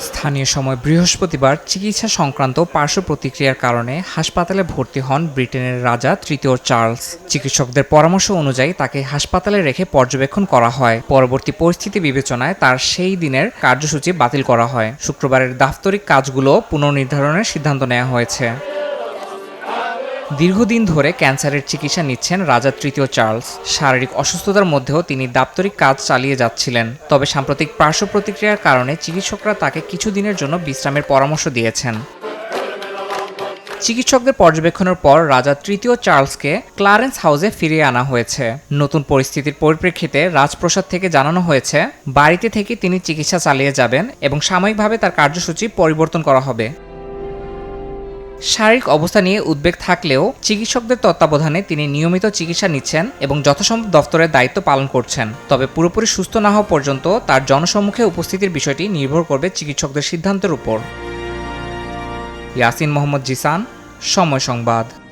স্থানীয় সময় বৃহস্পতিবার চিকিৎসা সংক্রান্ত পার্শ্ব প্রতিক্রিয়ার কারণে হাসপাতালে ভর্তি হন ব্রিটেনের রাজা তৃতীয় চার্লস। চিকিৎসকদের পরামর্শ অনুযায়ী তাকে হাসপাতালে রেখে পর্যবেক্ষণ করা হয়। পরবর্তী পরিস্থিতি বিবেচনায় তার সেই দিনের কার্যসূচি বাতিল করা হয়। শুক্রবারের দাপ্তরিক কাজগুলো পুনর্নির্ধারণের সিদ্ধান্ত নেওয়া হয়েছে। দীর্ঘদিন ধরে ক্যান্সারের চিকিৎসা নিচ্ছেন রাজা তৃতীয় চার্লস। শারীরিক অসুস্থতার মধ্যেও তিনি দাপ্তরিক কাজ চালিয়ে যাচ্ছিলেন। তবে সাম্প্রতিক পার্শ্ব প্রতিক্রিয়ার কারণে চিকিৎসকরা তাকে কিছুদিনের জন্য বিশ্রামের পরামর্শ দিয়েছেন। চিকিৎসকদের পর্যবেক্ষণের পর রাজা তৃতীয় চার্লসকে ক্লারেন্স হাউসে ফিরিয়ে আনা হয়েছে। নতুন পরিস্থিতির পরিপ্রেক্ষিতে রাজপ্রসাদ থেকে জানানো হয়েছে, বাড়িতে থেকে তিনি চিকিৎসা চালিয়ে যাবেন এবং সাময়িকভাবে তার কার্যসূচি পরিবর্তন করা হবে। শারীরিক অবস্থা নিয়ে উদ্বেগ থাকলেও চিকিৎসকদের তত্ত্বাবধানে তিনি নিয়মিত চিকিৎসা নিচ্ছেন এবং যথাসম্ভব দফতরের দায়িত্ব পালন করছেন। তবে পুরোপুরি সুস্থ না হওয়া পর্যন্ত তার জনসম্মুখে উপস্থিতির বিষয়টি নির্ভর করবে চিকিৎসকদের সিদ্ধান্তের উপর। ইয়াসিন মোহাম্মদ জিসান, সময় সংবাদ।